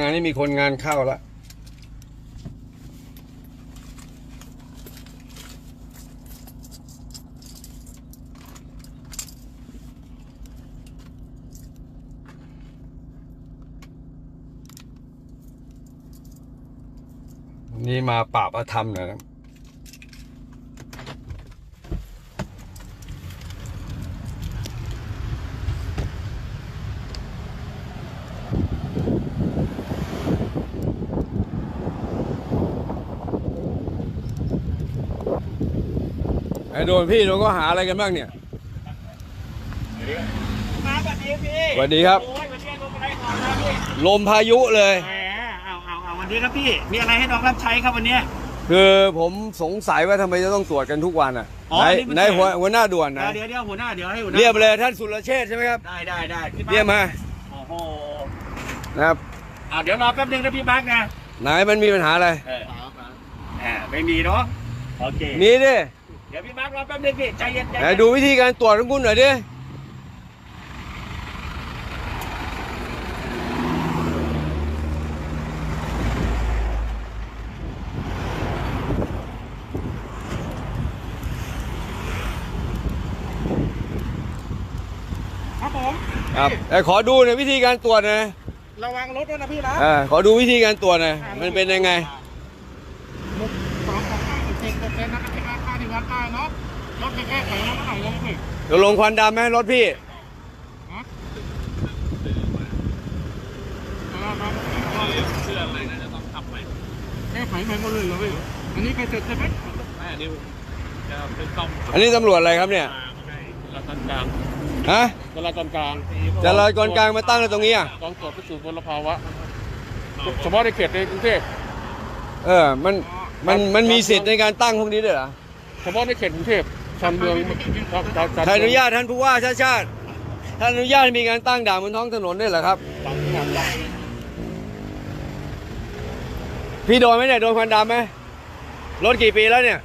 งานนี้มีคนงานเข้าแล้ววันนี่มาปราบอาธรรมหนะครับ โดนพี่โดนก็หาอะไรกันบ้างเนี่ยมาสวัสดีพี่สวัสดีครับ โอ้ยวันนี้ลมอะไรก่อนนะพี่ลมพายุเลย แหมเอาเอาเอาวันนี้ครับพี่ มีอะไรให้น้องรับใช้ครับวันนี้ คือผมสงสัยว่าทำไมจะต้องตรวจกันทุกวันอะอ๋อไหนนี่มันไหนหัวหัวหน้าด่วนนะเดี๋ยวเดี๋ยวหัวหน้าเดี๋ยวให้หัวหน้าเรียบเลยท่านสุรเชษฐ์ใช่ไหมครับได้ได้ได้พี่เรียกมาโอ้โหนะครับเอาเดี๋ยวรอแป๊บนึงนะพี่มาร์กนะไหนมันมีปัญหาอะไร เออแหมไม่มีเนาะ โอเค มีดิ เดี๋ยวพี่มาร์กรอแป๊บนึงพี่ใจเย็นใจไหนเย็นดูวิธีการตรวจของคุณหน่อยดิ ครับผมครับแต่ขอดูหน่อยวิธีการตรวจหนะระวังรถด้วยนะพี่นะ อ่าขอดูวิธีการตรวจหน่อยมันเป็นยังไง รถแค่แข็งแล้วก็ไหลลงพี่จะลงควันดำไหมรถพี่เชื่ออะไรนะจะต้องทำใหม่แก้ไขใหม่หมดเลยเหรอพี่อันนี้ไปเสร็จใช่ไหมไม่อันนี้จะเป็นซ่อมอันนี้ตำรวจอะไรครับเนี่ยจราจรกลางฮะจราจรกลางจราจรกลางมาตั้งอยู่ตรงนี้อะ กองตรวจพิสูจน์มลภาวะ เฉพาะในเขตในกรุงเทพ เออ มัน มัน มันมีสิทธิ์ในการตั้งพวกนี้ด้วยเหรอ เฉพาะในเขตกรุงเทพ ชานเมืองชานชานท่านอนุญาตท่านผู้ว่าชาติชาติท่านอนุญาตให้มีการตั้งด่านบนท้องถนนด้วยเหรอครับ พี่โดนไหมเนี่ยโดนควันดำไหมรถกี่ปีแล้วเนี่ย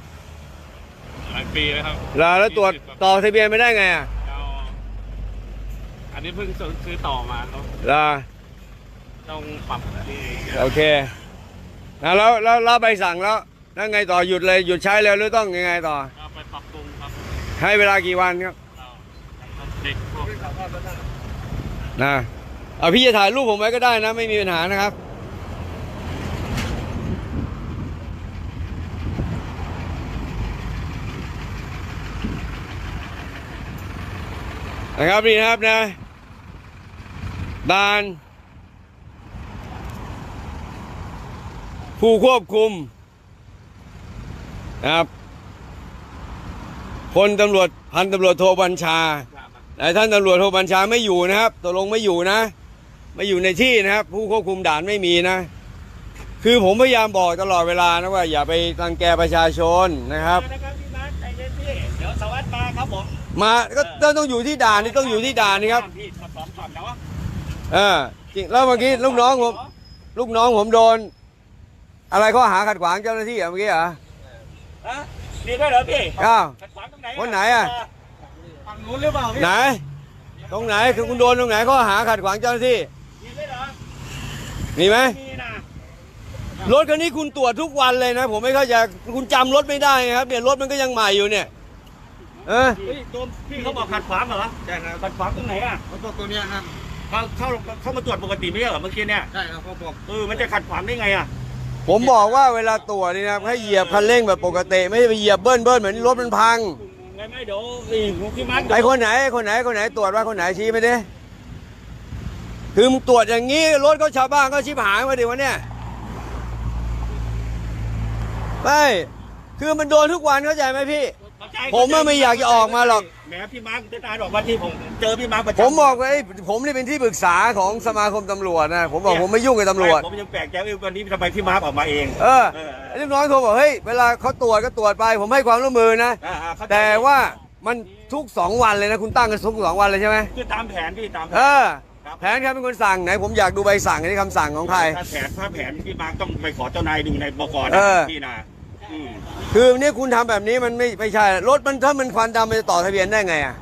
หลายปีแล้วครับแล้วแล้วตรวจต่อทะเบียนไม่ได้ไงอะเอาอันนี้เพิ่งซื้อต่อมาครับล่ะต้องปรับที่โอเคนะแล้วแล้วรับใบสั่งแล้วแล้วไงต่อหยุดเลยหยุดใช้แล้วหรือต้องยังไงต่อ ให้เวลากี่วันครับเอาเด็กพวกนะเอาพี่จะถ่ายรูปผมไว้ก็ได้นะ ไม่มีปัญหานะครับ นะครับนี่นะครับนะด่าน ผู้ควบคุมนะครับ พลตำรวจพันตำรวจโทบัญชาแต่ท่านตำรวจโทบัญชาไม่อยู่นะครับตกลงไม่อยู่นะ ไม่อยู่ในที่นะครับ ผู้ควบคุมด่านไม่มีนะ คือผมพยายามบอกตลอดเวลานะว่า อย่าไปรังแกประชาชนนะครับนะครับพี่มาร์กใจเย็นพี่เดี๋ยวสวัสดิ์มาครับผมมาก็ต้องต้องอยู่ที่ด่านนี่ต้องอยู่ที่ด่านนี่ครับพี่ทดสอบก่อนเนาะเออจริงแล้วเมื่อกี้ลูกน้องผมลูกน้องผมโดน อะไรข้อหาขัดขวางเจ้าหน้าที่อะเมื่อกี้เหรอฮะ มีด้วยเหรอพี่อ้าวขัดขวางตรงไหนคนไหนอะ ฝั่งนู้นหรือเปล่าพี่ไหน ตรงไหนคือคุณโดนตรงไหนข้อหาขัดขวางเจ้าหน้าที่มีด้วยเหรอมีไหมมีนะรถคันนี้คุณตรวจทุกวันเลยนะ ผมไม่เข้าใจคุณจำรถไม่ได้ไงครับเนี่ยรถมันก็ยังใหม่อยู่เนี่ยเออเฮ้ยตัวพี่เขาบอกขัดขวางเหรอใช่ครับขัดขวางตรงไหนอะเขาบอกตัวเนี้ยครับเขาเข้าเข้ามาตรวจปกติไม่ใช่เหรอเมื่อกี้เนี่ยใช่ครับเขาบอกเออมันจะขัดขวางได้ไงอะ ผมบอกว่าเวลาตรวจนี่นะครับให้เหยียบคันเร่งแบบปกติไม่ใช่ไปเหยียบเบิ้ลเบิ้ลเหมือนรถมันพังไงไม่เดี๋ยวอีพี่มาร์คไอ้คนไหนไอ้คนไหนคนไหนตรวจว่าคนไหนชี้ไปดิคือมึงตรวจอย่างนี้รถก็ชาวบ้านก็ชิบหายมาดิวะเนี่ยไม่คือมันโดนทุกวันเข้าใจไหมพี่ ผมว่าไม่อยากจะออกมาหรอก แหมพี่มาร์คจะตายหรอกวันที่ผมเจอพี่มาร์คประจำผมบอกว่าไอ้ผมนี่เป็นที่ปรึกษาของสมาคมตำรวจนะ ผมบอกผมไม่ยุ่งกับตำรวจ ผมยังแปลกใจว่าวันนี้ทำไมพี่มาร์คออกมาเอง เออเออไอ้ลูกน้องโทรบอกเฮ้ยเวลาเขาตรวจก็ตรวจไป ผมให้ความร่วมมือนะอ่าๆเข้ใจแต่ว่ามันทุกสองวันเลยนะคุณตั้งกันทุกสองวันเลยใช่ไหมคือตามแผนพี่ตามแผเอนอแผนใครเป็นคนสั่งไหนผมอยากดูใบสั่งอันนี้คำสั่งของใครถ้าแผนถ้าแผนพี่มาร์คต้องไปขอเจ้านายดูในบกเอนะอพี่นะอืม คือเนี่ยคุณทำแบบนี้มันไม่ไม่ใช่รถมันถ้ามันควันดำมันจะต่อทะเบียนได้ไงอะ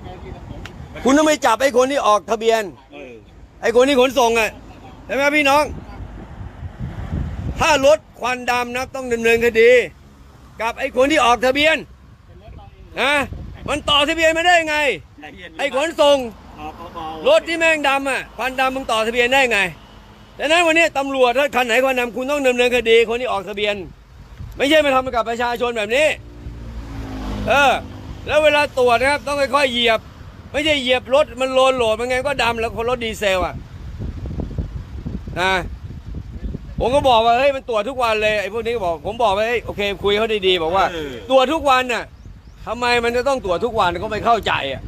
คุณต้องไม่จับไอ้คนที่ออกทะเบียนเออไอ้คนที่ขนส่งอะใช่ไหมพี่น้อง ถ้ารถควันดำนะต้องดำเนินคดี กับไอ้คนที่ออกทะเบียนนะมันต่อทะเบียนไม่ได้ไงใจเย็นไอ้ขนส่งเอาเบาๆรถที่แม่งดำอะควันดำมึงต่อทะเบียนได้ไงดังนั้นวันนี้ตำรวจถ้าคันไหนควันดำคุณต้องดำเนินคดีคนที่ออกทะเบียน ไม่ใช่มาทำกับประชาชนแบบนี้ เออ แล้วเวลาตรวจนะครับ ต้องค่อยๆเหยียบ ไม่ใช่เหยียบรถมันโลนโหลดมันไงก็ดำแล้วคนรถดีเซลอะนะผมก็บอกว่าเฮ้ยมันตรวจทุกวันเลยไอ้พวกนี้ก็บอกผมบอกไปเฮ้ยโอเค คุยเขาดีๆบอกว่าตรวจทุกวันน่ะทำไมมันจะต้องตรวจทุกวันก็ไม่เข้าใจอะ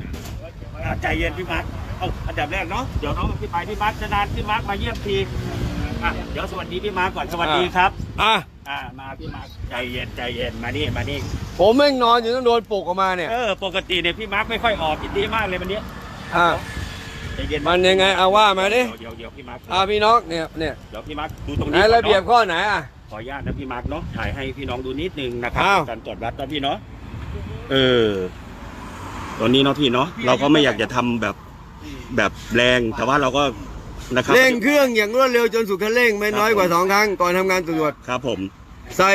อะใจเย็นพี่มาร์คเอาอันดับแรกเนาะเดี๋ยวน้องพี่ไปพี่มาร์คจะนานพี่มาร์คมาเยี่ยมที อะเดี๋ยวสวัสดีพี่มาร์คก่อนสวัสดีครับ อะอ่ามาพี่มาร์คใจเย็นใจเย็นมานี่มานี่ผมแม่งนอนอยู่ต้องโดนปลุกออกมาเนี่ยเออปกติเนี่ยพี่มาร์คไม่ค่อยออกกินดีมากเลยวันนี้อะใจเย็นมันยังไงเอาว่ามาดิเดี๋ยวเดี๋ยวพี่มาร์คอะพี่น้องเนี่ยเนี่ยเดี๋ยวพี่มาร์คดูตรงไหนนี้ก่อนระเบียบเนาะข้อไหนอะขออนุญาตนะพี่มาร์คเนาะถ่ายให้พี่น้องดูนิดนึงนะครับอ้าวการตรวจวัดนะพี่เนาะเออตอนนี้เนาะพี่เนาะเราก็ไม่อยากจะทำแบบแบบแรงแต่ว่าเราก็ นะครับเร่งเครื่องอย่างรวดเร็วจนสุดคันเร่งไม่น้อยกว่าสองครั้งก่อนทำงานตรวจครับผม ใส่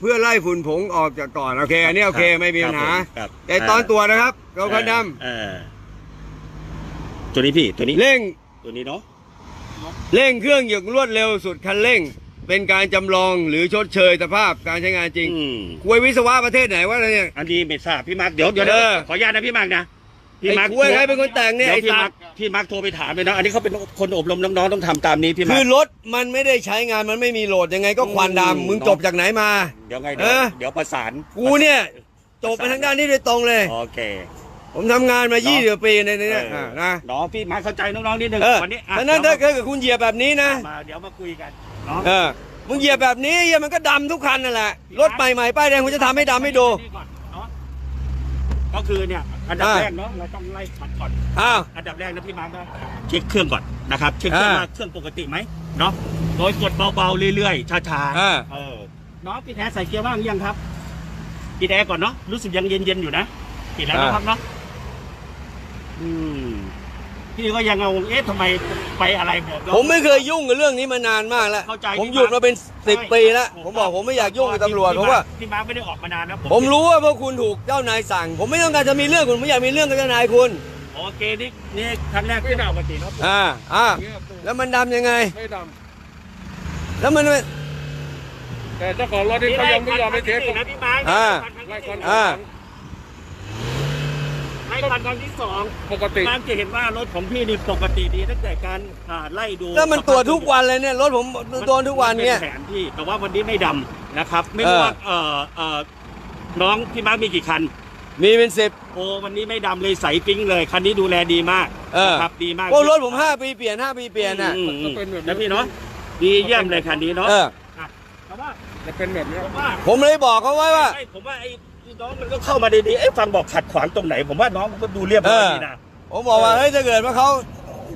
เพื่อไล่ฝุ่นผงออกจากก่อน โอเค อันนี้โอเคไม่มีปัญหาครับ แต่ตอนตรวจนะครับ เราคันดเออตัวนี้พี่ตัวนี้ำเร่งตัวนี้เนาะเร่งเครื่องอย่างรวดเร็วสุดคันเร่ง เป็นการจำลองหรือชดเชยสภาพการใช้งานจริงอืมคุยวิศวะประเทศไหนวะเนี่ย อันนี้ไม่ทราบพี่มาร์คเดี๋ยวเดี๋ยวเอเดี๋ยวอขออนุญาตนะพี่มาร์คนะ พี่ไอ้มาร์คคุยใครเป็นคนแต่งเนี่ยเดี๋ยวไอ้พี่ตามาร์คพี่มาร์คโทรไปถามเลยนะอันนี้เขาเป็นคนอบรมน้องๆต้องทำตามนี้พี่มาคืร์อค รถมันไม่ได้ใช้งานมันไม่มีโหลดยังไงก็ควันอืม ดำมึงจบจากไหนมา เดี๋ยวไงเดี๋ยวเออ เดี๋ยวประสานกูเนี่ยจบมาทางด้านนี้โดยตรงเลย โอเค ผมทำงานมาเนาะ20กว่าปีในนี้เอออ่านะน้องพี่มาร์คเข้าใจน้องๆนิดนึงเออวันนี้อะฉะนั้นเดี๋ถ้ายวเกิดคุณเหยียบแบบนี้นะมาเดี๋ยวมาคุยกันเนาะเออมึงเหยียบแบบนี้เหี้ยมันก็ดำทุกคันนั่นแหละรถใหม่ๆป้ายแดงผมจะทำให้ดำให้ดู นี่ก่อนเนาะ ก็คือเนี่ยอันดับอ่าแรกเนาะเราต้องไล่ขัดก่อนอ้าวอันดับแรกนะพี่มาร์คนะเช็คเครื่องก่อนนะครับเช็คเครื่องอ่าว่าเครื่องปกติไหมเนาะโดยกดเบาๆเรื่อยๆช้าอ่าๆเออน้องปิดแอร์ใส่เกียร์ว่างหรือยังครับปิดแอร์ก่อนเนาะรู้สึกยังเย็นๆอยู่นะปิดแล้วนะครับเนาะอืม พี่ก็ยังงงเอ๊ะทำไมไปอะไรบอกเราผมไม่เคยยุ่งกับเรื่องนี้มานานมากแล้ว เข้าใจผมหยุดมาเป็นสิบปีแล้ว ผมบอกผมไม่อยากยุ่งกับตำรวจเพราะว่า พี่มาร์คไม่ได้ออกมานานนะผมรู้ว่าพวกคุณถูกเจ้านายสั่ง ผมไม่ต้องการจะมีเรื่องคุณไม่อยากมีเรื่องกับเจ้านายคุณ โอเคนี่นี่ครั้งแรกที่เราปกติเนาะอ่า อ่าเนี่ยแล้วมันดำยังไง ไม่ดแล้วมันำแต่เจ้าของรถนี่เขายังไม่ยอมไปเทสนะพี่มาร์คอ่า ไล่ควันอ่า ไล่คันครั้งที่สองปกติพี่มาร์คจะเห็นว่ารถของพี่นี่ปกติดีตั้งแต่การอ่าไล่ดูแล้วมันตรวจทุกวันเลยเนี่ยรถผมโดนทุกวันเนี่ย มัป็แผนที่แต่ว่าวันนี้ไม่ดำนะครับ ไม่เออรู้ว่าเอ่อเอ่อน้องพี่มาร์คมีกี่คัน มีเป็นสิบ โอ้วันนี้ไม่ดำเลยใสปิ้งเลย คันนี้ดูแลดีมากเออ นะครับดีมากพวกรถผมห้าปีเปลี่ยนห้าปีเปลี่ยนน่ะ อืมอืก็มเป็นแบบนี้นะพี่เนาะดีเยี่ยมเลยคันนี้เนาะเออเพราะว่าจะเป็นแบบนี้ผมว่าผมเลยบอกเขาไว้ว่า ไอ้ผมว่าไอ้ น้องมันก็เข้ามาดีๆไอ้ฟังบอกขัดขวางตรงไหน ผมว่าน้องมันก็ดูเรียบร้อยดีนะผมบอกว่าเฮ้ยถ้าเกิดว่าเขา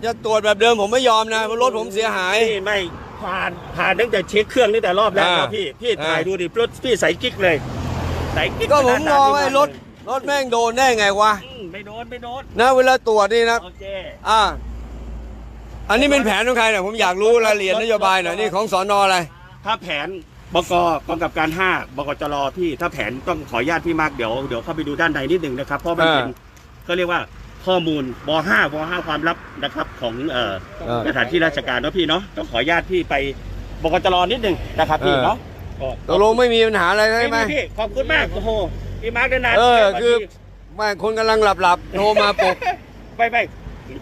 จะตรวจแบบเดิมผมไม่ยอมนะเพราะรถผมเสียหายพี่ไม่ผ่านผ่านตั้งแต่เช็คเครื่องตั้งแต่รอบแรกอ่าแล้วพี่พี่อ่าถ่ายดูดิรถพี่ใส่กิ๊กเลยใส่กิ๊กก็ผมขนาดมองนั้นว่าไอ้รถรถแม่งโดนได้ไงวะอืมไม่โดนไม่โดนนะเวลาตรวจนี่นะโอเคอ่าอันนี้เป็นแผนของใครเนี่ยผมอยากรู้รายละเอียดนโยบายหน่อยนี่ของสอนออะไร ถ้าแผน บกกองกับการ5บกจรพี่ถ้าแผนต้องขออนุญาตพี่มากเดี๋ยวเดี๋ยวเข้าไปดูด้านในนิดหนึ่งนะครับ เพราะมันเป็นอ่าเขาเรียกว่าข้อมูลบ5บ5ความลับนะครับของเอ่อเออสถานที่ราชการเนาะพี่เนาะต้องขออนุญาตพี่ไปบกจรนิดหนึ่งนะครับพี่เออเนาะตกลงไม่มีปัญหาอะไรใช่ไหมไม่มีพี่ขอบคุณมากโอ้โหพี่มาร์กนานๆเออจกันคือทีไม่คนกำลังหลับหลับๆโทรมาปลุกไม่ไม่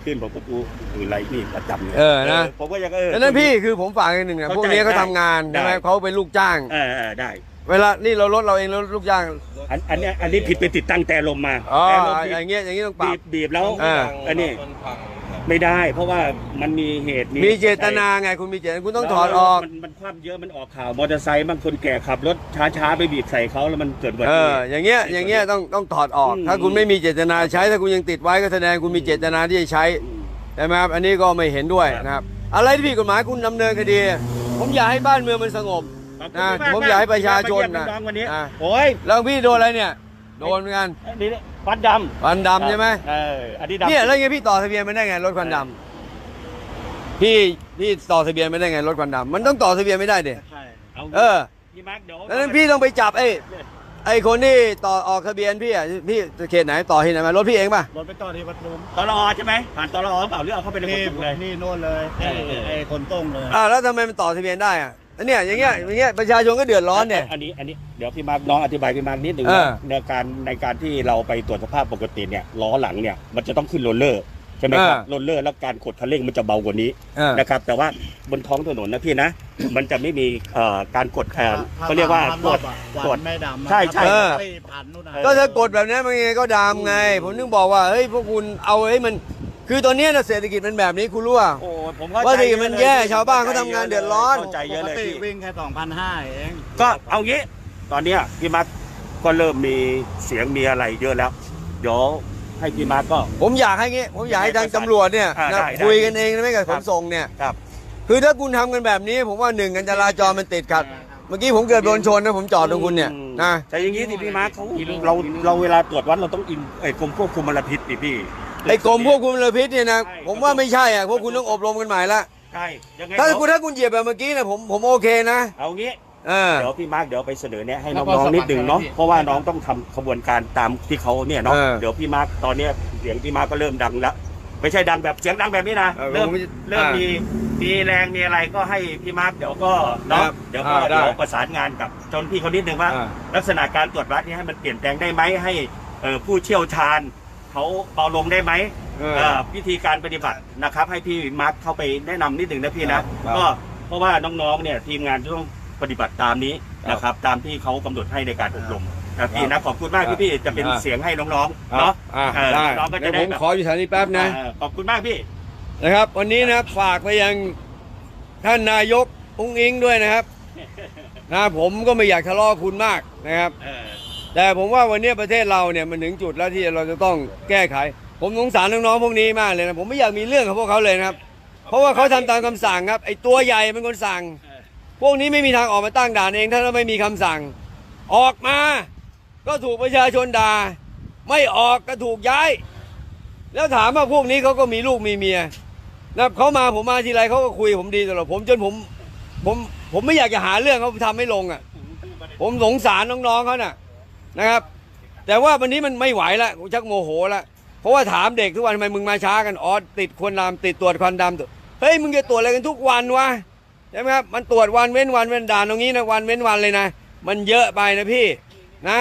ขึ้นผมก็ดูดูไลฟ์นี่ประจำเลยเออนะ ผมก็ยังเออดังนั้นพี่คือผมฝากอีกหนึ่งนะเข้าใจพวกนี้เขาทำงานได้ ใช่ไหมเขาเป็นลูกจ้าง เออเออได้ เวลานี่เรารถเราเองแล้วลูกจ้างอันอันเนี้ยอันนี้ผิดไปติดตั้งแต่ลมมาอ๋อแต่ลมอย่างเงี้ยอย่างงี้ต้องปรับีบบบีบแล้วเอออันนี้ ไม่ได้ เพราะว่ามันมีเหตุมีเจตนาไงคุณมีเจตนาคุณต้องถอดออก มันมันคว่ำเยอะมันออกข่าวมอเตอร์ไซค์บางคนแก่ขับรถช้าๆไปบีบใส่เขาแล้วมันเกิดอุบัเอติเหอ ตุ อย่างเงี้ย อย่างเงี้ยต้องต้องถอดออก อืม ถ้าคุณไม่มีเจตนาใช้ ถ้าคุณยังติดไว้ก็แสดงคุณมีเจตนาที่จะใช้อืมใช่ไหมครับ อันนี้ก็ไม่เห็นด้วยครับนะครับ อะไรที่ผิดกฎหมายคุณดำเนินคดี ผมอยากให้บ้านเมืองมันสงบ ขอบคุณนะมากผมอยากให้ประชาชนที่มนะเยี่ยมน้องๆวันนี้อะโอ้ยแล้วพี่โดนอะไรเนี่ย โดนเหมือนกันอัน นี้ฟันดำควันดำใช่ไหมเอออันนี้ดำเนี่ยแล้วไงพี่ต่อทะเบียนไม่ได้ไงรถควันดำพี่พี่ต่อทะเบียนไม่ได้ไงรถควันดำมันต้องต่อทะเบียนไม่ได้เด็ใช่เออพี่มาร์คเดี๋ยวดังนั้นพี่ต้องไปจับไอ้ไอ้คนที่ต่อออกทะเบียนพี่อะพี่เขตไหนต่อที่ไหนมารถพี่เองป่ะรถไปต่อที่ปทุมตลอใช่ไหมผ่านตลอเปล่าหรือเอาเข้าไปในกนี่ระปุกเลยนี่โน่นเลยไอ้เออไอ้คนต้งเลยอ่าแล้วทำไมมันต่อทะเบียนได้อะ อันเนี้ยอย่างเงี้ยอย่างเงี้ยประชาชนก็เดือดร้อนเนี่ย อันนี้อันนี้เดี๋ยวพี่มาร์คน้องอธิบายพี่มาร์คนิดหนึ่งเออ ในการในการที่เราไปตรวจสภาพปกติเนี่ยล้อหลังเนี่ยมันจะต้องขึ้นโรลเลอร์ใช่ไหมครับอ่าโรลเลอร์แล้วการกดคันเร่งมันจะเบากว่านี้อ่านะครับแต่ว่าบนท้องถนนนะพี่นะ มันจะไม่มีเอ่อการกดแขนเขาเรียกว่ากดกกดดไม่ดำใช่ใช่ถ้าเออไปผ่านนู่นน่ะก็ถ้ากดแบบนี้มันยังไงก็ดามไง ผมนึกบอกว่าเฮ้ยพวกคุณเอาให้มัน คือตอนเนี้ยนะเศรษฐกิจมันแบบนี้คุณรู้ป่ะ โอ้ผมเข้าใจว่าเศรษฐกิจมันแย่เลยชาวบ้านเขาทำงานเดือดร้อน เข้าใจเยอะเลยปกติพี่ วิ่งแค่สองพันห้าเองก็เอางี้ ตอนเนี้ยพี่มาร์คก็เริ่มมีเสียงมีอะไรเยอะแล้ว เดี๋ยวให้พี่มาร์คก็ ผมอยากให้งี้ ผมอยากให้ทางตำรวจเนี่ยอ่านะได้ได้คุยกันเองนะไม่กับคขรับ นส่งเนี่ย ครับ คือถ้าคุณทำกันแบบนี้ ผมว่าหนึ่งการจราจรมันติดขัด เมื่อกี้ผมเกือบโดนชนนะผมจอดตรงคุณเนี่ยนะ แต่อย่างนี้สิพี่มาร์คเขาเราเราเวลาตรวจวัดเราต้องอินไอ้กรมควบคุมมลพิษดิพี่ ไอ้กรมควบคุมมลพิษเนี่ยนะใช่ ผมว่าไม่ใช่อะพวกคุณต้องอบรมกันใหม่ละใช่ยังไงถ้าเดี๋ยวคุณถ้าคุณเหยียบแบบเมื่อกี้นะผมผมโอเคนะเอางี้ เออ เดี๋ยวพี่มาร์คเดี๋ยวไปเสนอเนี่ยให้แล้วก็น้องๆนิดหนึ่งเนาะสมัครใจเพราะว่าน้องต้องทำขบวนการตามที่เขาเนี่ยเนาะเออ เดี๋ยวพี่มาร์คตอนเนี้ยเสียงพี่มาร์คก็เริ่มดังแล้วไม่ใช่ดังแบบเสียงดังแบบนี้นะเออเริ่มผมไม่เริ่มอ่ามีมีมีแรงมีอะไรก็ให้พี่มาร์คเดี๋ยวก็เนาะครับเดี๋ยวก็อ่าได้ เดี๋ยวประสานงานกับเจ้าหน้าที่เขานิดนึงว่า อ่า ลักษณะการตรวจวัดนี้ให้มันเปลี่ยนแปลงได้ไหมให้เอ่อผู้เชี่ยวชาญ เขาเบาลงได้ไหมเออ เอ่อวิธีการปฏิบัตินะครับ ให้พี่มาร์คเข้าไปแนะนำนิดหนึ่งนะพี่นะครับก็เพราะว่าน้องๆเนี่ยทีมงานจะต้องปฏิบัติตามนี้นะครับ ตามที่เขากำหนดให้ในการอบรมนะพี่นะขอบคุณมากที่พี่จะเป็นอ่าเสียงให้น้องๆเนาะ อ่าเออได้น้องๆก็เดี๋จะยวได้ผมแบบ ขออยู่สถานีแป๊บนะ เออขอบคุณมากพี่ นะครับ วันนี้นะครับฝากไปยังท่านนายกอุ้งอิงด้วยนะครับนะผมก็ไม่อยากทะเลาะคุณมากนะครับ เออ แต่ผมว่าวันนี้ประเทศเราเนี่ยมันถึงจุดแล้วที่เราจะต้องแก้ไข ผมสงสารน้องๆพวกนี้มากเลยนะผมไม่อยากมีเรื่องกับพวกเขาเลยนะครับ เพราะว่าเขาทำตามคำสั่งครับไอ้ตัวใหญ่เป็นคนสั่ง พวกนี้ไม่มีทางออกมาตั้งด่านเองถ้าเราไม่มีคำสั่ง ออกมา ก็ถูกประชาชนด่าไม่ออกก็ถูกย้าย แล้วถามว่าพวกนี้เขาก็มีลูกมีเมียนะเขามาผมมาทีไรเขาก็คุยผมดีตลอดผมจนผมผมผมไม่อยากจะหาเรื่องเขาทำไม่ลงอะ ผมสงสารน้องๆเขาน่ะ นะครับ แต่ว่าวันนี้มันไม่ไหวละผมชักโมโหละเพราะว่าถามเด็กทุกวันทำไมมึงมาช้ากันอ๋อติดควันดำติดตรวจควันดำตัวเฮ้ยมึงจะตรวจอะไรกันทุกวันวะใช่ไหมครับมันตรวจวันเว้นวันเว้นด่านตรงนี้นะวันเว้นวันเลยนะ มันเยอะไปนะพี่นะ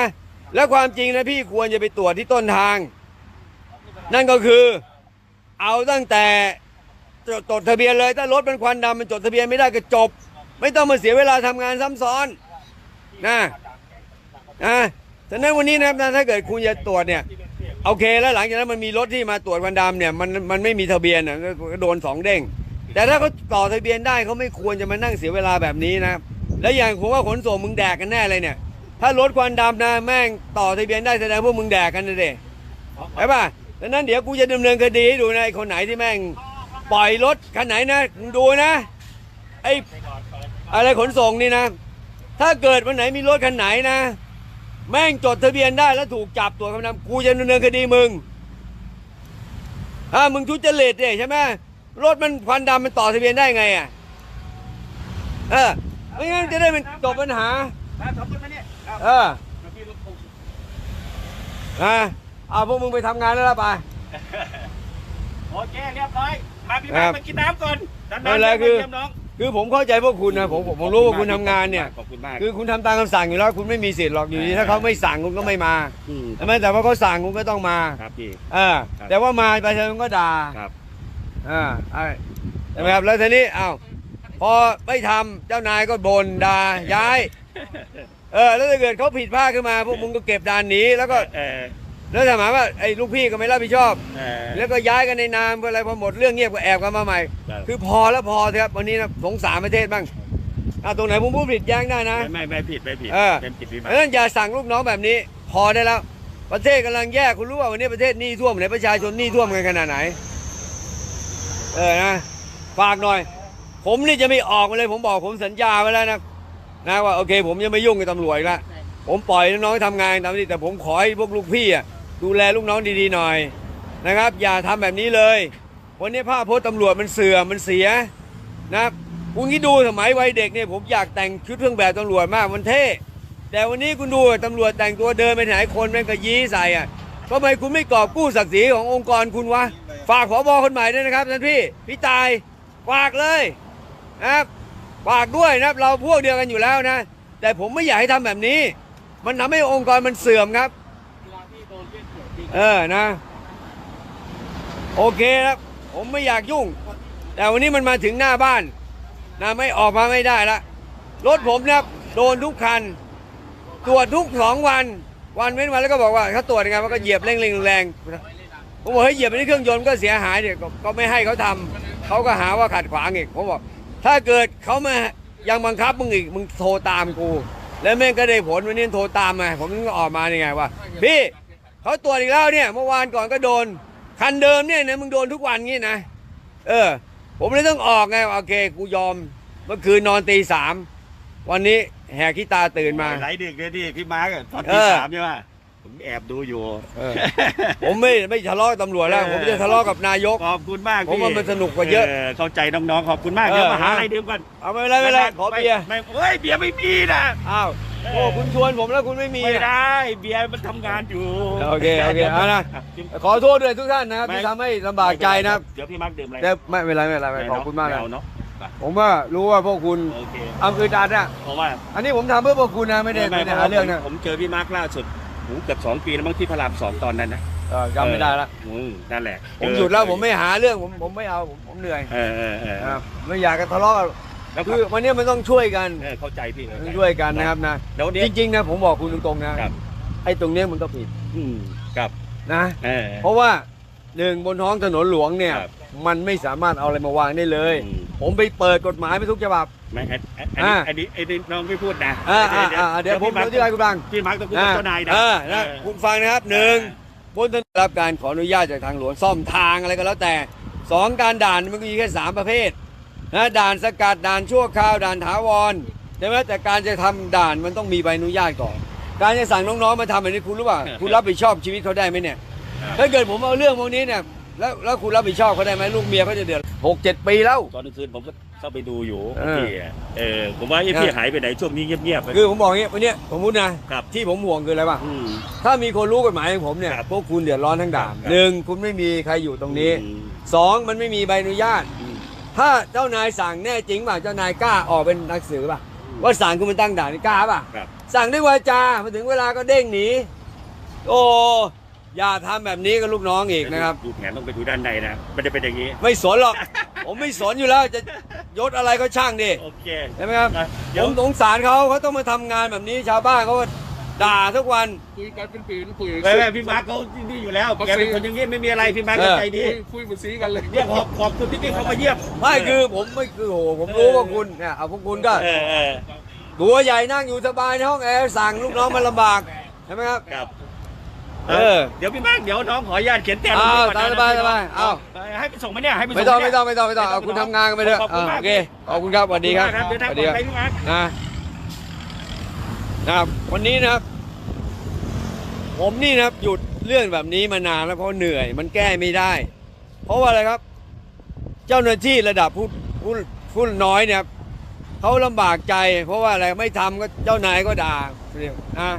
แล้วความจริงนะพี่ควรจะไปตรวจที่ต้นทาง นั่นก็คือเอาตั้งแต่จดจดทะเบียนเลย ถ้ารถเป็นควันดำมันจดทะเบียนไม่ได้ก็จบ ไม่ต้องมาเสียเวลาทำงานซ้ำซ้อนนะนะ ฉะนั้นวันนี้นะครับถ้าเกิดคุณจะตรวจเนี่ยโอเคแล้วหลังจากนั้นมันมีรถที่มาตรวจควันดำเนี่ยมันมันไม่มีทะเบียนอะก็โดนสองเด้ง แต่ถ้าเขาต่อทะเบียนได้เขาไม่ควรจะมานั่งเสียเวลาแบบนี้นะและอย่างผมว่าขนส่งมึงแดกกันแน่เลยเนี่ย ถ้ารถควันดำนะแม่งต่อทะเบียนได้แสดงพวกมึงแดกกันนะเด็ใช่ป่ะดังนั้นเดี๋ยวกูจะดำเนินคดีให้ดูนะไอ้คนไหนที่แม่งปล่อยรถคันไหนนะดูนะไอ้อะไรขนส่งนี่นะ ถ้าเกิดวันไหนมีรถคันไหนนะ แม่งจดทะเบียนได้แล้วถูกจับตัวจคำนำกูจะดำเนินคดีมึงอ่ามึงทุจริตเนี่ยใช่ไหมรถมันควันดำมันต่อทะเบียนได้ไงอะเออไม่งั้นจะได้เป็นจบปัญหามาขอบคุณมาเนี่ยครับเอออะเอาพวกมึงไปทำงานแล้วล่ะไป โอเคเรียบร้อย มาพี่ครัมาบมากินน้ำก่อนด้านไม่เป็นไรคือ เยี่ยมน้อง คือผมเข้าใจพวกคุณนะผมผมผมรู้ว่าคุณทำงานเนี่ย ขอบคุณมากคือคุณทำตามคำสั่งอยู่แล้ว คุณไม่มีสิทธิ์หรอกอยู่ดีถ้าเขาไม่สั่งคุณก็ไม่มามใช่ไหมแต่ว่าเขาสั่งคุณก็ต้องมาครับพี่ เออครับ แต่ว่ามาประชาชนก็ด่าครับอ่าใช่ใช่ไหมครับแล้วทีนี้อ้าวพอไม่ทำเจ้านายก็บ่นด่าย้าย เออแล้วถ้าเกิดเขาผิดพลาดขึ้นมาพวกมึงก็เก็บด่านหนีแล้วก็ เออ แล้วถามว่าไอ้ลูกพี่ก็ไม่รับผิดชอบ เออ แล้วก็ย้ายกันในนามอะไรพอหมดเรื่องเงียบก็แอบกันมาใหม่ ครับ คือพอแล้วพอเถอะครับวันนี้นะสงสารประเทศบ้างอะตรงไหนผมพูดผิดแย้งได้นะ ไม่ไม่ไม่ผิดไม่ผิดเออ เป็นผิดพี่มาเพราะฉะนั้นอย่าสั่งลูกน้องแบบนี้ พอได้แล้ว ประเทศกำลังแย่คุณรู้ว่าวันนี้ประเทศหนี้ท่วมไหนประชาชนหนี้ท่วมกันขนาดไหน เออนะฝากหน่อย ผมนี่จะไม่ออกมาเลยผมบอกผมสัญญาไว้แล้วนะนะว่าโอเค ผมจะไม่ยุ่งกับตำรวจอีกละผมปล่อยน้องๆทำงานตามที่แต่ผมขอให้พวกลูกพี่อะ ดูแลลูกน้องดีๆหน่อยนะครับ อย่าทำแบบนี้เลย วันนี้ภาพพจน์ตำรวจมันเสื่อมมันเสียนะครับคุณคิดดูสมัยวัยเด็กเนี่ยผมอยากแต่งชุดเครื่องแบบตำรวจมากมันเท่ แต่วันนี้คุณดูตำรวจแต่งตัวเดินไปไหนคนแม่งก็ยี้ใส่อะทำไมคุณไม่กอบกู้ศักดิ์ศรีขององค์กรคุณวะฝากผบคนใหม่ด้วยนะครับท่านพี่พี่ตายฝากเลยนะครับฝากด้วยนะครับ เราพวกเดียวกันอยู่แล้วนะ แต่ผมไม่อยากให้ทำแบบนี้ มันทำให้องค์กรมันเสื่อมครับ เออนะ โอเคครับ ผมไม่อยากยุ่ง แต่วันนี้มันมาถึงหน้าบ้านนะไม่ออกมาไม่ได้ละรถผมเนี่ยโดนทุกคัน ตรวจทุกสองวัน วันเว้นวันแล้วก็บอกว่าเขาตรวจยังไงมันก็เหยียบเร่งแรงๆผมบอกให้ยเหยียบไปที่เครื่องยนต์ก็เสียหายเนี่ยก็ก็ไม่ให้เขาทำเขาก็หาว่าขัดขวางอีกผมบอกถ้าเกิดเขามายังบังคับมึงอีกมึงโทรตามกู แล้วแม่งก็ได้ผลวันนี้โทรตามมาผมถึงออกมานี่ไงว่าพี่ เขาตรวจอีกแล้วเนี่ย เมื่อวานก่อนก็โดน คันเดิมเนี่ยนะมึงโดนทุกวันงี้นะ เออ ผมเลยต้องออกไงโอเค กูยอม เมื่อคืนนอนตีสามวันนี้แหกขี้ตาตื่นมาไหลดึกเลยดิพี่มาร์กอะตอนเอตีอสามใช่ไหมผมแอบดูอยู่เออผมไม่ไม่ทะเลาะกับตำรวจแล้ว ผมจะทะเลาะกับนายกขอบคุณมากผมว่าพี่มันสนุกกว่าเยอะเข้าใจน้องๆขอบคุณมากเออเดี๋ยวมาหาอะไรดื่มกันเอาไม่เป็นไรไม่เป็นไรขอเบียร์ไม่เฮ้ยเบียร์ไม่มีนะอ้าว โอ้คุณชวนผมแล้วคุณไม่มีไม่อะ ได้เบียร์มันทำงานอยู่โอเคโอเคเอานะ ขอโทษด้วยทุกท่านนะครับที่ทำให้ลำบากใจนะครับเดี๋ยวพี่มาร์กดื่มอะไรแต่ไม่เป็นไรไม่เป็นไรไม่เป็นไรขอบคุณมากนะไเเนาะผมว่ารู้ว่าพวกคุณโอเคอำคือดัดอะเพราะว่า อันนี้ผมทำเพื่อพวกคุณนะไม่ได้ไม่ได้หาเรื่องนะผมเจอพี่มาร์กล่าสุดหูเกือบสองปีแล้วมั้งที่พระรามสองตอนนั้นนะเออจำไม่ได้ละอืมนั่นแหละผมหยุดแล้วผมไม่หาเรื่องผมผมไม่เอาผมผมเหนื่อยเออเออเออนะครับไม่อยากจะทะเลาะกัน แล้วคือวันนี้มันต้องช่วยกันเออเข้าใจพี่เข้าต้ใจองช่วยกันนะครับนะแล้ววันนี้ จริงๆนะผมบอกคุณตรงๆนะครับ ไอ้ตรงเนี้ยมันก็ผิดอืมครับนะ เออ เพราะว่าหนึ่งบนท้องถนนหลวงเนี่ย ครับมันไม่สามารถเอาอะไรมาวางได้เลย อืม ผมไปเปิดกฎหมายไปทุกฉบับ ไม่อันอันอันนี้อ่า อันนี้อันนี้น้องไม่พูดนะอ่าอ่าอ่าเดี๋ยวผมพี่มาอร์คธิบายคุณบังพี่มาร์กต้องพูดกับเจ้านายนะเออนะคุณฟังนะครับหนึ่งบนถนนรับการขออนุญาตจากทางหลวงซ่อมทางอะไรก็แล้วแต่สองการด่านมันก็มีแค่สามประเภท นะด่านสกัดด่านชั่วคราวด่านถาวรใช่ไหมแต่การจะทำด่านมันต้องมีใบอนุญาตก่อน การจะสั่งน้องๆมาทำแบบนี้คุณรู้ป่ะคุณรับผิดชอบชีวิตเขาได้ไหมเนี่ยถ้าเกิดผมเอาเรื่องพวกนี้เนี่ยแล้วแล้วคุณรับผิดชอบเขาได้ไหมลูกเมียเขาจะเดือดหกเจ็ดปีแล้วตอนกลางคืนผมก็เข้าไปดูอยู่เออพี่อะเออผมว่าไอ้พี่หายไปไหนช่วงนี้เงียบๆไปคือผมบอกอย่างนี้วันเนี้ยผมพูดนะครับที่ผมห่วงคืออะไรป่ะอืมถ้ามีคนรู้กฎหมายของผมเนี่ยครับพวกคุณเดือดร้อนทั้งด่านครับหนึ่งคุณไม่มีใครอยู่ตรงนี้อืมสองมันไม่มีใบอนุญาตอืม ถ้าเจ้านายสั่งแน่จริงป่ะเจ้านายกล้าออกเป็นหนังสือป่ะว่าสั่งคุณมาตั้งด่านนี่กล้าป่ะ ครับ สั่งด้วยวาจามาถึงเวลาก็เด้งหนี โอ้อย่าทำแบบนี้กับลูกน้องอีกนะครับ ดูแผนต้องไปดูด้านในนะมันจะเป็นอย่างนี้ ไม่สนหรอก ผมไม่สนอยู่แล้วจะยศอะไรก็ช่างดิโอเค ใช่ไหมครับ นะเดี๋ผยว มสงสารเขาเขาต้องมาทำงานแบบนี้ชาวบ้านเขาก็ ด่าทุกวัน คุยกันเป็นปีเป็นคุยไม่ไม่พี่มาร์คเขานี่อยู่แล้วแกเป็นคนอย่างนี้ไม่มีอะไรพี่มาร์คเออใจดีคุยคุยเหมือนซีกันเลยเรียกขอบขอบคุณที่พี่เขามาเยี่ยมไม่คือผมไม่คือโหผมรู้ว่าคุณเนี่ยเอาพวกคุณก็เออเออตัวใหญ่นั่งอยู่สบายในห้องแอร์สั่งลูกน้องมันลำบากใช่ไหมครับครับ เออ เดี๋ยวพี่มาร์คเดี๋ยวน้องขออนุญาตเขียนแทนอ้าวก่อนนะตามสบายสบายอ้าวให้ไปส่งไหมเนี่ยให้ไปส่ไม่งต้องหไม่เนี่ยต้องไม่ต้องไม่ต้องเอาคุณทำงานกันไปเถอะขอบคุณมากโอเคขอบคุณครับสวัสดีครับขอณมากเดินทางสวัสปลดีอคดรับภัยพี่มาร์คนะครับ นะครับวันนี้นะครับ ผมนี่นะครับหยุดเรื่องแบบนี้มานานแล้วเพราะเหนื่อยมันแก้ไม่ได้ เพราะว่าอะไรครับ เจ้าหน้าที่ระดับผู้ผู้ผู้น้อยเนี่ยครับเขาลำบากใจ เพราะว่าอะไรไม่ทำก็เจ้านายก็ด่าเรียกนะ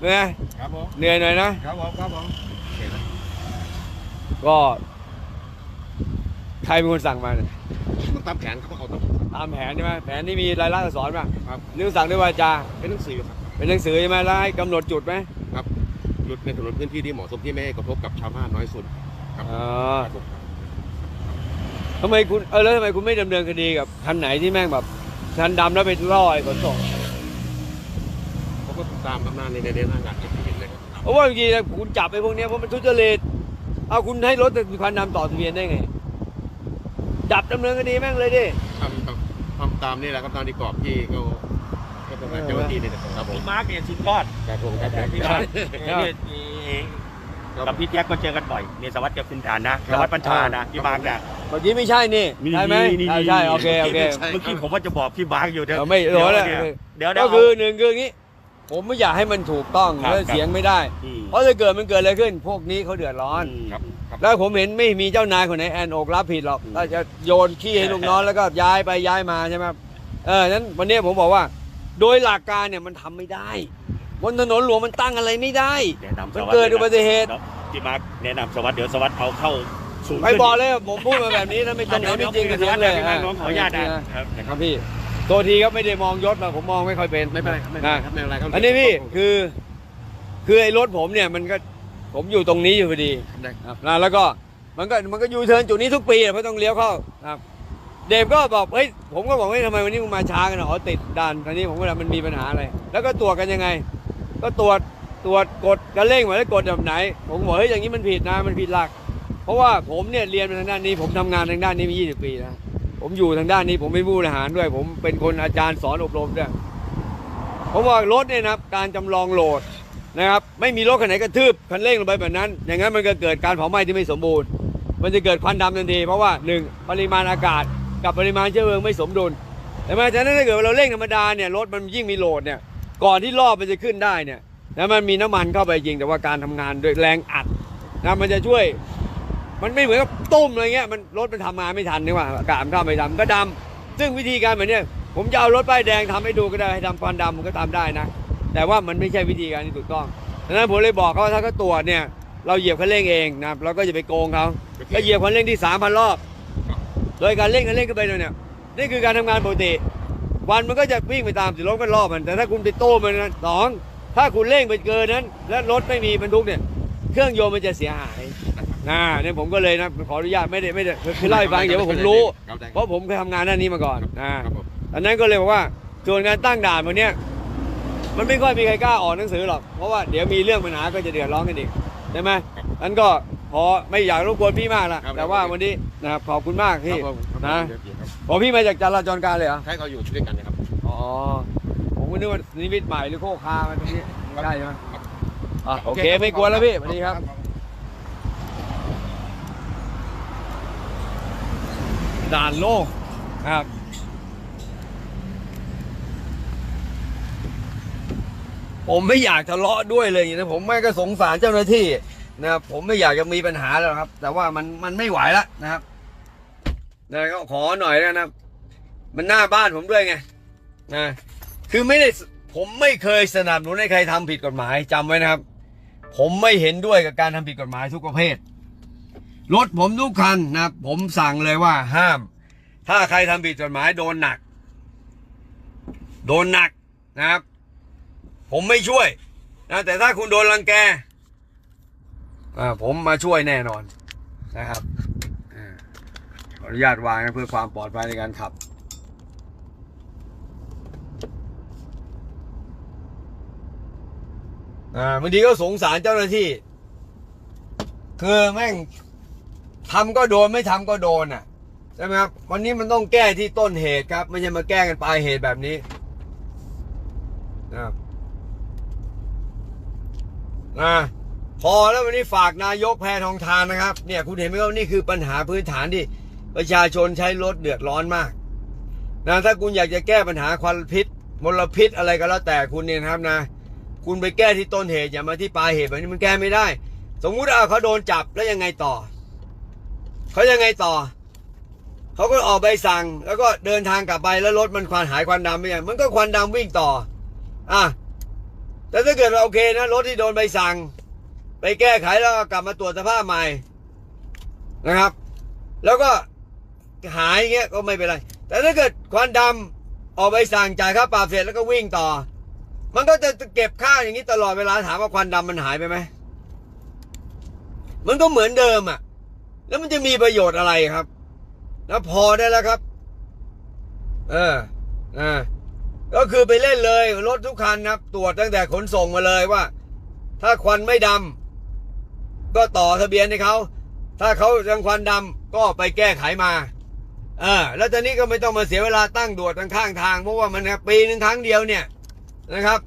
เหนื่อยครับผมเหนื่อยหน่อยนะครับผมครับผมก็ ใครเป็นคนสั่งมาเนี่ยมัน ตามแผนครับเขาต้องตามแผนใช่ไหมแผนที่มีรายลักษณ์อักษรป่ะครับหรือสั่งด้วยวาจาเป็นหนังสือครับเป็นหนังสือใช่ไหมแล้วให้กำหนดจุดไหมครับหยุดในถนนพื้นที่ที่เหมาะสมที่ไม่ให้กระทบกับชาวบ้านน้อยสุดครับอ๋อทำไมคุณเออแล้วทำไมคุณไม่ดำเนินคดีกับคันไหนที่แม่งแบบคันดำแล้วไปล่อไอ้ขนส่งผมก็ตามอำนาจในในในหน้างานที่เห็นเลยครับเพราะว่าจริงๆนะคุณจับไอ้พวกเนี้ยเพราะมันทุจริตเอาคุณให้รถคันดำต่อทะเบียนได้ไง จับดำเนินคดีแม่งเลยดิ ทำทำทำตามนี่แหละครับตามที่กรอบที่เขาก็ต้องการเจ้าหน้าที่นี่นะครับผมพี่มาร์คเนี่ยสุดยอดครับผมครับพี่มาร์คเนี่ยกับพี่แจ็คก็เจอกันบ่อยเนี่ยสวัสดิ์กับคุณฐานนะสวัสดิ์ปัญชานะพี่มาร์คเนี่ย เมื่อกี้ไม่ใช่นี่ใช่ไหมนี่ใช่ใช่โอเคโอเคเมื่อกี้ผมว่าจะบอกพี่มาร์คอยู่เดี๋ยวเออไม่เดี๋ยวโดนแล้วเดี๋ยวเดี๋ยวก็คือหนึ่งคืออย่างนี้ ผมไม่อยากให้มันถูกต้องครับ แล้วเสียงไม่ได้อืมเพราะถ้าเกิดมันเกิดอะไรขึ้น พวกนี้เขาเดือดร้อนอืมครับครับ แล้วผมเห็นไม่มีเจ้านายคนไหนแอนอกรับผิดหรอกถ้าจะโยนขี้ให้ลูกน้องแล้วก็ย้ายไปย้ายมาใช่ไหมครับเออนั้นวันนี้ผมบอกว่า โดยหลักการเนี่ยมันทำไม่ได้ บนถนนหลวงมันตั้งอะไรไม่ได้แนะนำสมันวัสเกิดอุบัติเหตุเนาะพี่มาร์คแนะนำสวัสดิ์เดี๋ยวสวัสดิ์เอาเข้าสูงไปบอกเลยว่าผมพูดมาแบบนี้นะไม่ตรงไหนไม่จริงกันสทั้วัสงดิ์เลยพี่มาร์คน้องขออนุญาตนะครับครับพี่โทษทีครับไม่ได้มองยศมาผมมองไม่ค่อยเป็นไม่เป็นไรครับไม่เป็นไรนะครับไม่เป็นไรครับอันนี้พี่คือ คือไอ้รถผมเนี่ยมันก็ ผมอยู่ตรงนี้อยู่พอดีได้ครับนะแล้วก็มันก็มันก็ยูเทิร์นจุดนี้ทุกปีอะเพราะต้องเลี้ยวเข้าครับ เดฟก็บอกเฮ้ยผมก็บอกเฮ้ยทำไมวันนี้มึงมาช้ากันอ๋อติดด่านทีนี้ผมก็เลยมันมีปัญหาอะไรแล้วก็ตรวจกันยังไง ก็ตรวจตรวจกดกระเร่งหมายเลขกดแบบไหน ผมบอกเฮ้ยอย่างนี้มันผิดนะมันผิดหลัก เพราะว่าผมเนี่ยเรียนมาทางด้านนี้ ผมทำงานทางด้านนี้มา20 ปีนะผมอยู่ทางด้านนี้ผมเป็นผู้บริหารด้วย ผมเป็นคนอาจารย์สอนอบรมด้วยผมว่ารถเนี่ยนะครับการจำลองโหลด นะครับไม่มีรถคันไหนกระทืบคันเร่งลงไปแบบนั้น อย่างนั้นมันก็เกิดการเผาไหม้ที่ไม่สมบูรณ์ มันจะเกิดควันดำทันที เพราะว่าหนึ่งปริมาณอากาศกับปริมาณเชื้อเพลิงไม่สมดุล แต่มาฉะนั้นถ้าเกิดเราเร่งธรรมดาเนี่ยรถมันยิ่งมีโหลดเนี่ยก่อนที่รอบมันจะขึ้นได้เนี่ยแล้วมันมีน้ำมันเข้าไปจริงแต่ว่าการทำงานด้วยแรงอัดนะมันจะช่วย มันไม่เหมือนกับตุ้มอะไรเงี้ยมันรถมันทำงานไม่ทันนี่ว่าอากาศมันเข้าไม่ทันก็ดำซึ่งวิธีการแบบนี้ผมจะเอารถป้ายแดงทำให้ดูก็ได้ให้ทำควันดำมันก็ทำได้นะ แต่ว่ามันไม่ใช่วิธีการที่ถูกต้องดังนั้นผมเลยบอกเขาว่าถ้าเขาตรวจเนี่ย เราเหยียบคันเร่งเองนะครับเราก็จะไปโกงเขาก็เหยียบคันเร่งที่สามพันรอบ โดยการเร่งคันเร่งขึ้นไปเนี่ยนี่คือการทำงานปกติ วันมันก็จะวิ่งไปตามสิรถก็รอบมัน แต่ถ้าคุณไปโต้มันนะสองถ้าคุณเร่งไปเกินนั้น แล้วรถไม่มีบรรทุกเนี่ย เครื่องยนต์มันจะเสียหายนะเนี่ยผมก็เลยนะขออนุญาตไม่ได้ไม่ได้คือเล่าให้ฟังเดี๋ยวว่าผมรู้ครับได้เพราะผมเคยทำงานด้านนี้มาก่อนนะครับผมอันนั้นก็เลยบอกว่าส่วนการตั้งด่านวันเนี้ย มันไม่ค่อยมีใครกล้าออกหนังสือหรอก เพราะว่าเดี๋ยวมีเรื่องปัญหาก็จะเดือดร้อนกันอีกใช่ไหมนั้นก็พอไม่อยากรบกวนพี่มากละครับแต่ว่าวันนี้นะครับขอบคุณมากพี่ครับผมครับนะเดี๋ยวเดี๋ยวครับพอพี่มาจากจราจรกลารเลยเหรอ ให้เขาอยู่ด้วยกันนะครับ อ๋อ ผมก็นึกว่านิมิตใหม่หรือโคคามันตรงนี้ใช่ไหมอะโอเคไม่กลัวแล้วพี่สวัสดีครับ ด่านโลกนะครับ ผมไม่อยากทะเลาะด้วยเลยนะผมไม่ก็สงสารเจ้าหน้าที่นะครับผมไม่อยากจะมีปัญหาแล้วครับ แต่ว่ามันมันไม่ไหวแล้วนะครับนะก็ขอหน่อยนะครับ มันหน้าบ้านผมด้วยไงนะคือไม่ได้ผมไม่เคยสนับสนุนให้ใครทำผิดกฎหมายจำไว้นะครับ ผมไม่เห็นด้วยกับการทำผิดกฎหมายทุกประเภทรถผมทุกคันนะครับผมสั่งเลยว่าห้าม ถ้าใครทำผิดกฎหมายโดนหนัก โดนหนักนะครับ ผมไม่ช่วยนะแต่ถ้าคุณโดนรังแกผมมาช่วยแน่นอนนะครับอ่าขออนุญาตวางนะเพื่อความปลอดภัยในการขับ อ่าบางทีก็สงสารเจ้าหน้าที่ คือแม่งทำก็โดนไม่ทำก็โดนอะใช่ไหมครับ วันนี้มันต้องแก้ที่ต้นเหตุครับ ไม่ใช่มาแก้กันปลายเหตุแบบนี้นะครับ นะพอแล้ววันนี้ฝากนายกแพทองทานนะครับ เนี่ยคุณเห็นไหมว่านี่คือปัญหาพื้นฐานที่ประชาชนใช้รถเดือดร้อนมากนะถ้าคุณอยากจะแก้ปัญหาควันพิษ มลพิษอะไรก็แล้วแต่คุณเนี่ยครับนะ คุณไปแก้ที่ต้นเหตุอย่ามาที่ปลายเหตุแบบนี้มันแก้ไม่ได้ สมมุติเอาเขาโดนจับแล้วยังไงต่อเขายังไงต่อเขาก็ออกใบสั่ง แล้วก็เดินทางกลับไปแล้วรถมันควันหายควันดำไปอย่างมันก็ควันดำวิ่งต่อ อะ แต่ถ้าเกิดว่าโอเคนะรถที่โดนใบสั่ง ไปแก้ไขแล้วก็กลับมาตรวจสภาพใหม่นะครับ แล้วก็หายเงี้ยก็ไม่เป็นไร แต่ถ้าเกิดควันดำออกใบสั่งจ่ายค่าปรับเสร็จแล้วก็วิ่งต่อ มันก็จะเก็บค่าอย่างนี้ตลอดเวลาถามว่าควันดำมันหายไปไหมมันก็เหมือนเดิมอะ แล้วมันจะมีประโยชน์อะไรครับ แล้วพอได้แล้วครับ เอออ่า ก็คือไปเล่นเลยรถทุกคันนะครับ ตรวจตั้งแต่ขนส่งมาเลยว่า ถ้าควันไม่ดำก็ต่อทะเบียนให้เขาถ้าเขายังควันดำก็ไปแก้ไขมาเออแล้วตอนนี้ก็ไม่ต้องมาเสียเวลาตั้งตรวจข้างทางเพราะว่ามันปีหนึ่งครั้งเดียวเนี่ยนะครับ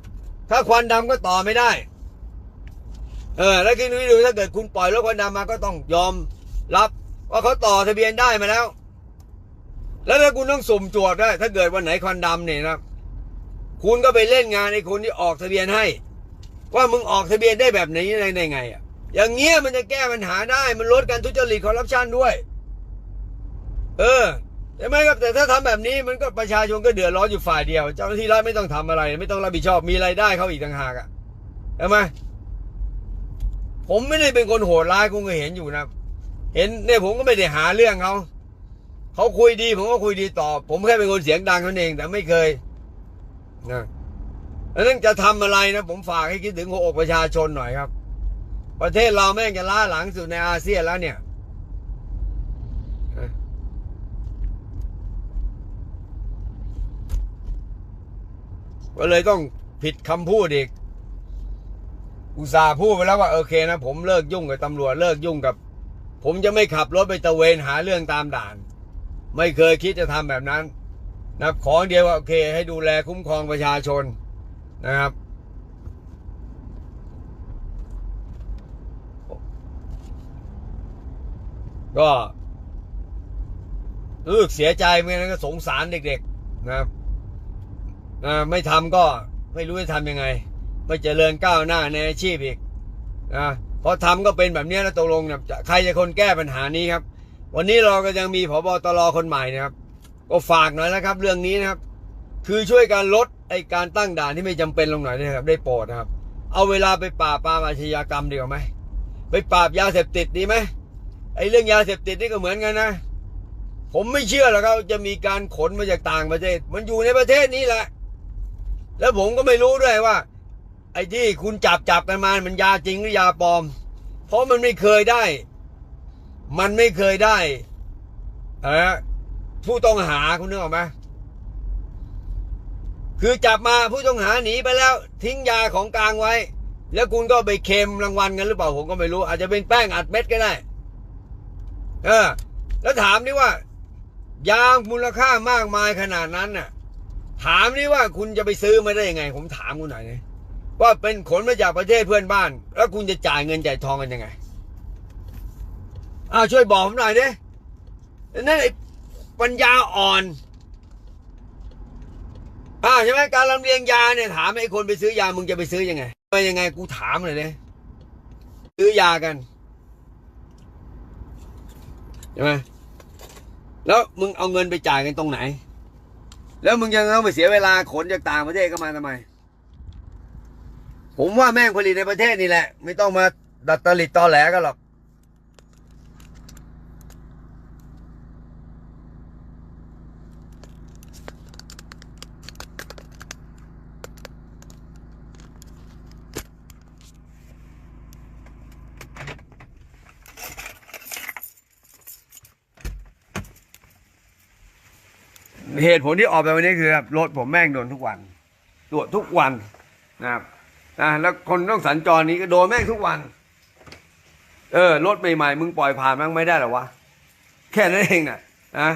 ถ้าควันดำก็ต่อไม่ได้ เออแล้วคิดดูถ้าเกิดคุณปล่อยรถควันดำมาก็ต้องยอมรับว่าเขาต่อทะเบียนได้มาแล้ว แล้วถ้าคุณต้องสุ่มตรวจได้ ถ้าเกิดวันไหนควันดำเนี่ยนะ คุณก็ไปเล่นงานในคนที่ออกทะเบียนให้ ว่ามึงออกทะเบียนได้แบบไหนได้ไงอะอย่างเงี้ยมันจะแก้ปัญหาได้มันลดการทุจริตคอร์รัปชันด้วย เออใช่ไหมครับแต่ถ้าทำแบบนี้มันก็ประชาชนก็เดือดร้อนอยู่ฝ่ายเดียว เจ้าหน้าที่รัฐไม่ต้องทำอะไร ไม่ต้องรับผิดชอบมีรายได้เขาอีกต่างหากอะใช่ไหมผมไม่ได้เป็นคนโหดร้ายคุณก็เห็นอยู่นะเห็นเนี่ยผมก็ไม่ได้หาเรื่องเขาเขาคุยดี ผมก็คุยดีตอบ ผมแค่เป็นคนเสียงดังเท่านั้นเองแต่ไม่เคย นะแล้วนั่นจะทำอะไรนะ ผมฝากให้คิดถึงหัวอกประชาชนหน่อยครับ ประเทศเราแม่งจะล้าหลังสุดในอาเซียนแล้วเนี่ยก็เลยต้องผิดคำพูดอีก อุตส่าห์พูดไปแล้วว่าโอเคนะ ผมเลิกยุ่งกับตำรวจเลิกยุ่งกับ ผมจะไม่ขับรถไปตะเวนหาเรื่องตามด่าน ไม่เคยคิดจะทำแบบนั้น นะขอเดียวว่าโอเค ให้ดูแลคุ้มครองประชาชนนะครับ ก็รู้สึกเสียใจเหมือนกันนะก็สงสารเด็ก ๆ นะครับอ่าไม่ทำก็ไม่รู้จะทำยังไง ไม่เจริญก้าวหน้าในอาชีพอีกนะพอทำก็เป็นแบบนี้แล้วตกลงเนี่ยจะใครจะคนแก้ปัญหานี้ครับ วันนี้เราก็ยังมีผบตรคนใหม่นะครับ ก็ฝากหน่อยนะครับ เรื่องนี้นะครับ คือช่วยการลดไอการตั้งด่านที่ไม่จำเป็นลงหน่อยนะครับ ได้โปรดนะครับ เอาเวลาไปปราบปรามอาชญากรรมดีกว่าไหมไปปราบยาเสพติดดีไหมไอเรื่องยาเสพติดนี่ก็เหมือนกันนะ ผมไม่เชื่อหรอกครับจะมีการขนมาจากต่างประเทศ มันอยู่ในประเทศนี้แหละ แล้วผมก็ไม่รู้ด้วยว่า ไอ้ที่คุณจับจับกันมา มันยาจริงหรือยาปลอม เพราะมันไม่เคยได้ มันไม่เคยได้เออ ผู้ต้องหาคุณนึกออกไหมคือจับมาผู้ต้องหาหนีไปแล้ว ทิ้งยาของกลางไว้ แล้วคุณก็ไปเค็มรางวัลกันหรือเปล่าผมก็ไม่รู้ อาจจะเป็นแป้งอัดเม็ดก็ได้ เออ แล้วถามดิว่า ยามูลค่ามากมายขนาดนั้นน่ะ ถามนี่ว่าคุณจะไปซื้อมาได้ยังไง ผมถามคุณหน่อยนะว่าเป็นขนมาจากประเทศเพื่อนบ้าน แล้วคุณจะจ่ายเงินจ่ายทองกันยังไงอ้าวช่วยบอกผมหน่อยดินั่นไอ้ ปัญญาอ่อนอ้าวใช่ไหมการลำเลียงยาเนี่ยถามไอ้คนไปซื้อยามึงจะไปซื้อยังไงไปยังไงกูถามเลยดิซื้อยากันใช่ไหมแล้วมึงเอาเงินไปจ่ายกันตรงไหน แล้วมึงยังต้องไปเสียเวลาขนจากต่างประเทศเข้ามาทำไม ผมว่าแม่งผลิตในประเทศนี่แหละ ไม่ต้องมาดัดตลิดตอแหลกันหรอก เหตุผลที่ออกไปวันนี้คือครับรถผมแม่งโดนทุกวันตรวจทุกวันนะครับนะแล้วคนต้องสัญจรนี้ก็โดนแม่งทุกวัน เออรถใหม่ๆมึงปล่อยผ่านมั้งไม่ได้หรอวะแค่นั้นเองน่ะนะ